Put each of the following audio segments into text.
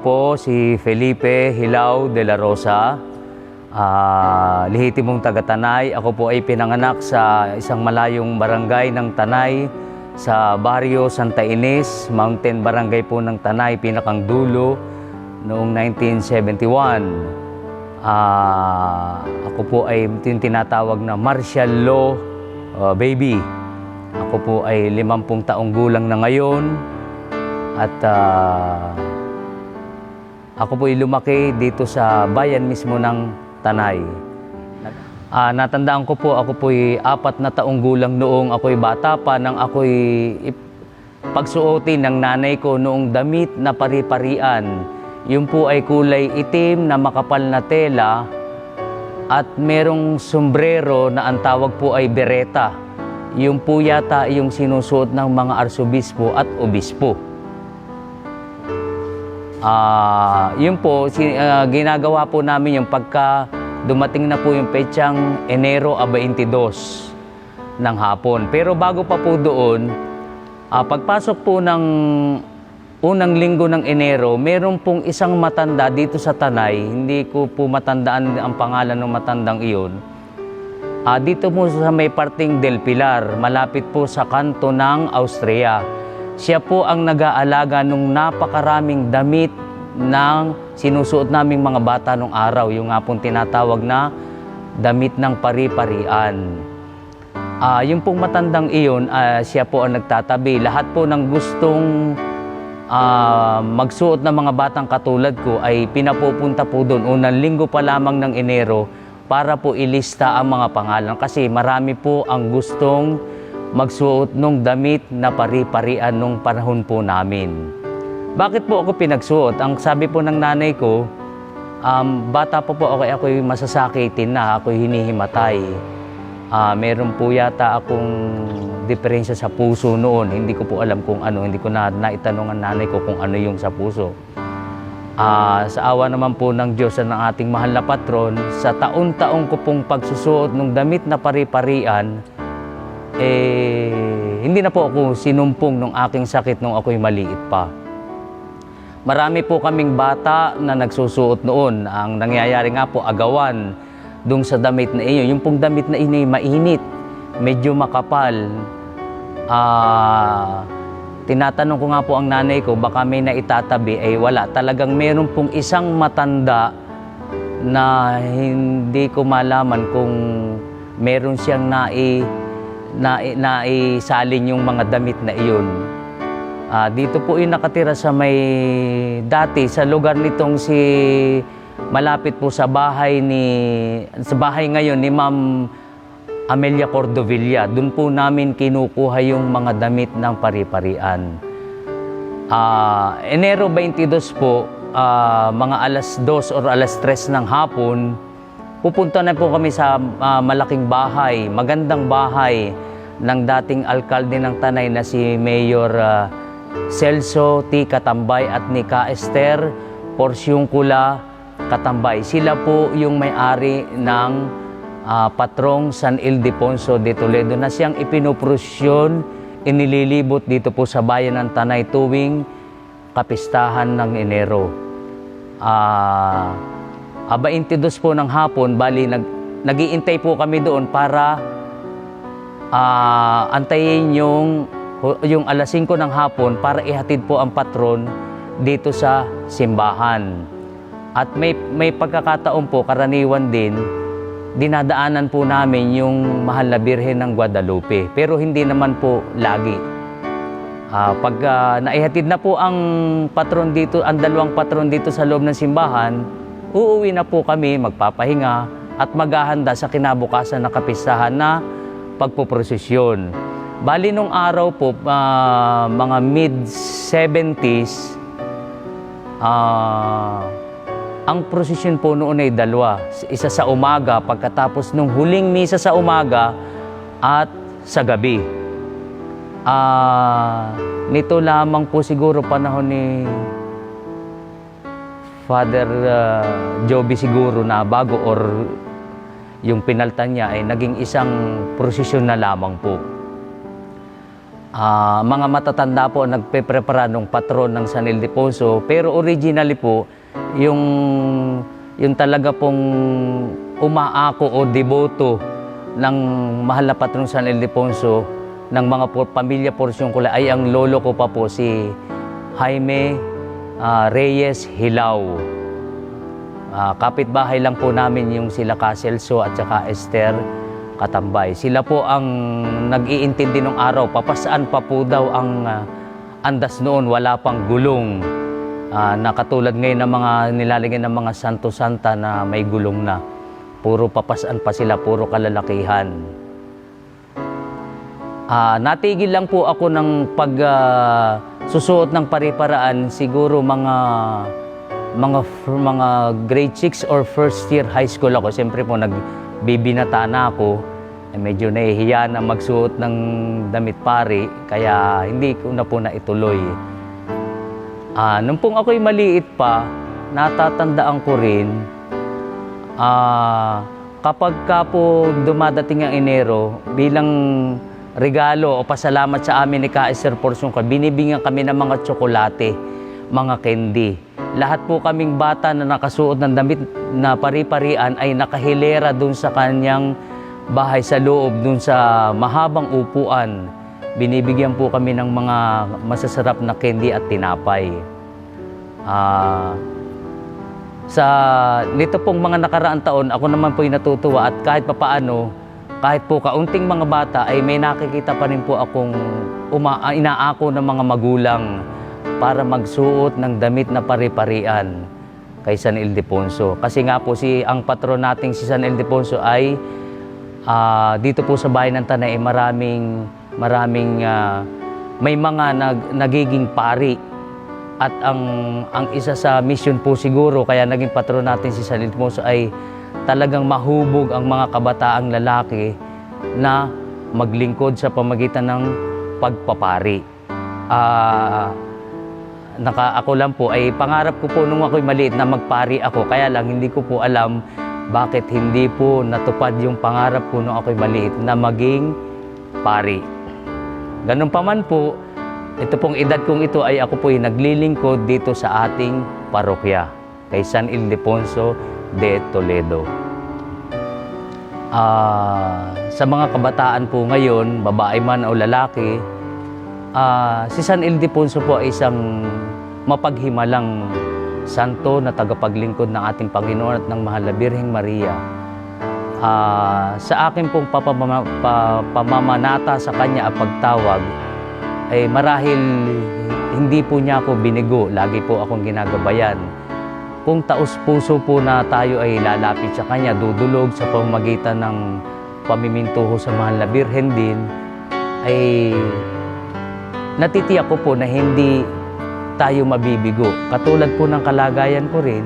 po si Felipe Hilaw de la Rosa, ah, lihitimong taga Tanay. Ako po ay pinanganak sa isang malayong barangay ng Tanay sa Barrio Santa Ines, Mountain Barangay po ng Tanay, pinakang dulo noong 1971. Ah, ako po ay tinatawag na martial law ah, baby. Ako po ay limampung taong gulang na ngayon at ah, ako po ay lumaki dito sa bayan mismo ng Tanay. Ah, natandaan ko po, ako po ay apat na taong gulang noong ako'y bata pa nang ako'y pagsuotin ng nanay ko noong damit na pari-parian. Yung po ay kulay itim na makapal na tela at merong sombrero na ang tawag po ay bereta. Yung po yata yung sinusuot ng mga arsobispo at obispo. Ah, yun po, si, ah, ginagawa po namin yung pagka dumating na po yung petsang Enero a 22 ng hapon. Pero bago pa po doon, ah, pagpasok po ng unang linggo ng Enero, meron pong isang matanda dito sa Tanay, hindi ko po matandaan ang pangalan ng matandang iyon. Ah, dito po sa may parting Del Pilar, malapit po sa kanto ng Austria. Siya po ang nag-aalaga nung napakaraming damit ng sinusuot naming mga bata nung araw, yung nga pong tinatawag na damit ng pari-parian. Ah, yung pong matandang iyon, ah, siya po ang nagtatabi. Lahat po ng gustong ah, magsuot ng mga batang katulad ko ay pinapupunta po doon unang linggo pa lamang ng Enero para po ilista ang mga pangalan kasi marami po ang gustong magsuot ng damit na pari-parian nung panahon po namin. Bakit po ako pinagsuot? Ang sabi po ng nanay ko, um, bata pa po ako, ako'y masasakitin na, ako'y hinihimatay. Ah, meron po yata akong diferensya sa puso noon. Hindi ko po alam kung ano, hindi ko na naitanong ang nanay ko kung ano yung sa puso. Ah, sa awa naman po ng Diyos at ng ating mahal na patron, sa taon-taong ko pong pagsusuot ng damit na pari-parian, eh, hindi na po ako sinumpong ng aking sakit nung ako'y maliit pa. Marami po kaming bata na nagsusuot noon. Ang nangyayari nga po, agawan dung sa damit na iyon. Yung pong damit na ay mainit, medyo makapal. Ah, tinatanong ko nga po ang nanay ko, baka may naitatabi, ay wala. Talagang meron pong isang matanda na hindi ko malaman kung meron siyang nai, nai, naisalin yung mga damit na iyon. Ah, dito po yung nakatira sa may dati sa lugar nitong si malapit po sa bahay ni sa bahay ngayon ni Ma'am Amelia Cordovilla. Doon po namin kinukuha yung mga damit ng pari-parian. Ah, Enero 22 po, ah, mga alas 2 or alas 3 ng hapon, pupunta na po kami sa ah, malaking bahay, magandang bahay ng dating alkalde ng Tanay na si Mayor ah, Celso T. Katambay at ni Ka Esther Porsyungkula Katambay. Sila po yung may-ari ng ah, patrong San Ildefonso de Toledo na siyang ipinuprosyon, inililibot dito po sa bayan ng Tanay tuwing kapistahan ng Enero. Ah, ah, 22 po ng hapon, bali nag, nagiintay po kami doon para ah, antayin yung, yung alas 5 ng hapon para ihatid po ang patron dito sa simbahan. At may, may pagkakataon po, karaniwan din, dinadaanan po namin yung mahal na Birhen ng Guadalupe. Pero hindi naman po lagi. Ah, pag ah, naihatid na po ang patron dito, ang dalawang patron dito sa loob ng simbahan, uuwi na po kami, magpapahinga at maghahanda sa kinabukasan na kapistahan na pagpuprosesyon. Bali nung araw po, ah, mga mid-70s, ah, ang prosesyon po noon ay dalawa. Isa sa umaga, pagkatapos nung huling misa sa umaga at sa gabi. Ah, nito lamang po siguro panahon ni Father ah, Joby siguro na bago or yung pinaltan niya ay naging isang prosesyon na lamang po. Ah, mga matatanda po ang nagpe-prepara ng patron ng San Ildefonso. Pero originally po, yung, yung talaga pong umaako o deboto ng mahal na patron San Ildefonso ng mga po, pamilya Porsyong Kulay ay ang lolo ko pa po si Jaime ah, Reyes Hilaw. Ah, kapitbahay lang po namin yung sila Caselso at saka Esther Katambay. Sila po ang nag-iintindi ng araw. Papasaan pa po daw ang ah, andas noon. Wala pang gulong. Ah, na katulad ngayon ng mga nilalagyan ng mga santo-santa na may gulong na. Puro papasaan pa sila, puro kalalakihan. Ah, natigil lang po ako ng pag ah, susuot ng pariparaan siguro mga mga mga grade 6 or first year high school ako. Siyempre po nagbibinata na ako. Eh, medyo nahihiya na magsuot ng damit pari kaya hindi ko na po na ituloy. Ah, nung pong ako'y maliit pa, natatandaan ko rin Ah, kapag ka po dumadating ang Enero, bilang regalo o pasalamat sa amin ni Kaiser Porsyong ka, binibigyan kami ng mga tsokolate, mga candy. Lahat po kaming bata na nakasuot ng damit na pari-parian ay nakahilera dun sa kanyang bahay sa loob, dun sa mahabang upuan. Binibigyan po kami ng mga masasarap na candy at tinapay. Ah, sa nito pong mga nakaraang taon, ako naman po natutuwa at kahit papaano, kahit po kaunting mga bata ay may nakikita pa rin po akong uma, ah, inaako ng mga magulang para magsuot ng damit na pari-parian kay San Ildefonso. Kasi nga po si ang patron nating si San Ildefonso ay ah, dito po sa bahay ng Tanay maraming maraming ah, may mga nag, nagiging pari at ang ang isa sa mission po siguro kaya naging patron natin si San Ildefonso ay talagang mahubog ang mga kabataang lalaki na maglingkod sa pamagitan ng pagpapari. Ah, naka ako lang po ay pangarap ko po nung ako'y maliit na magpari ako kaya lang hindi ko po alam bakit hindi po natupad yung pangarap ko nung ako'y maliit na maging pari. Ganun pa man po, ito pong edad kong ito ay ako po ay naglilingkod dito sa ating parokya kay San Ildefonso de Toledo. Ah, sa mga kabataan po ngayon, babae man o lalaki, ah, si San Ildefonso po ay isang mapaghimalang santo na tagapaglingkod ng ating Panginoon at ng Mahal na Birheng Maria. Ah, sa akin pong papamama- pa- pamamanata sa kanya at pagtawag, ay marahil hindi po niya ako binigo. Lagi po akong ginagabayan. Kung taos puso po na tayo ay lalapit sa Kanya, dudulog sa pamamagitan ng pamimintuho sa mahal na Birhen din, ay natitiyak ko po na hindi tayo mabibigo. Katulad po ng kalagayan ko rin,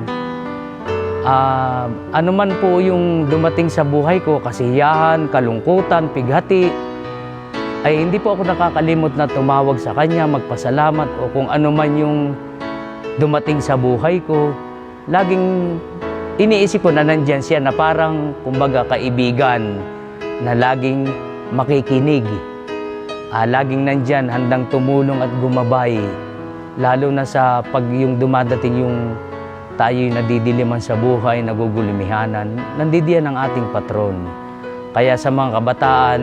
ah, ano man po yung dumating sa buhay ko, kasiyahan, kalungkutan, pighati, ay hindi po ako nakakalimot na tumawag sa kanya, magpasalamat o kung ano man yung dumating sa buhay ko. Laging iniisip ko na nandyan siya na parang kumbaga kaibigan na laging makikinig. Ah, laging nandyan, handang tumulong at gumabay. Lalo na sa pag yung dumadating yung tayo'y nadidiliman sa buhay, nagugulimihanan, nandidiyan ang ating patron. Kaya sa mga kabataan,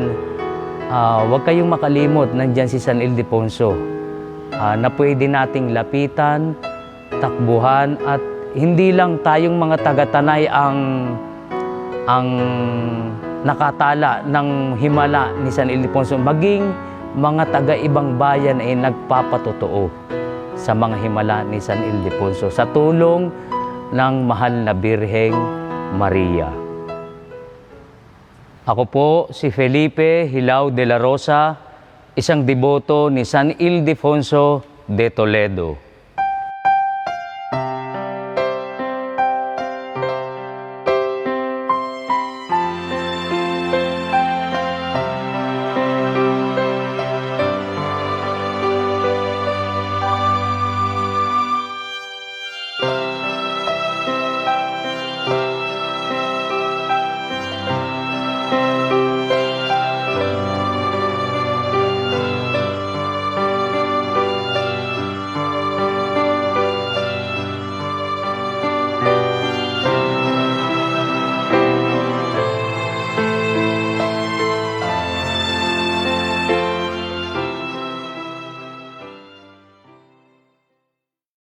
Ah, huwag kayong makalimot, nandyan si San Ildefonso ah, na pwede nating lapitan, takbuhan at hindi lang tayong mga taga-tanay ang ang nakatala ng himala ni San Ildefonso maging mga taga-ibang bayan ay nagpapatotoo sa mga himala ni San Ildefonso sa tulong ng mahal na Birheng Maria. Ako po si Felipe Hilao de la Rosa, isang deboto ni San Ildefonso de Toledo.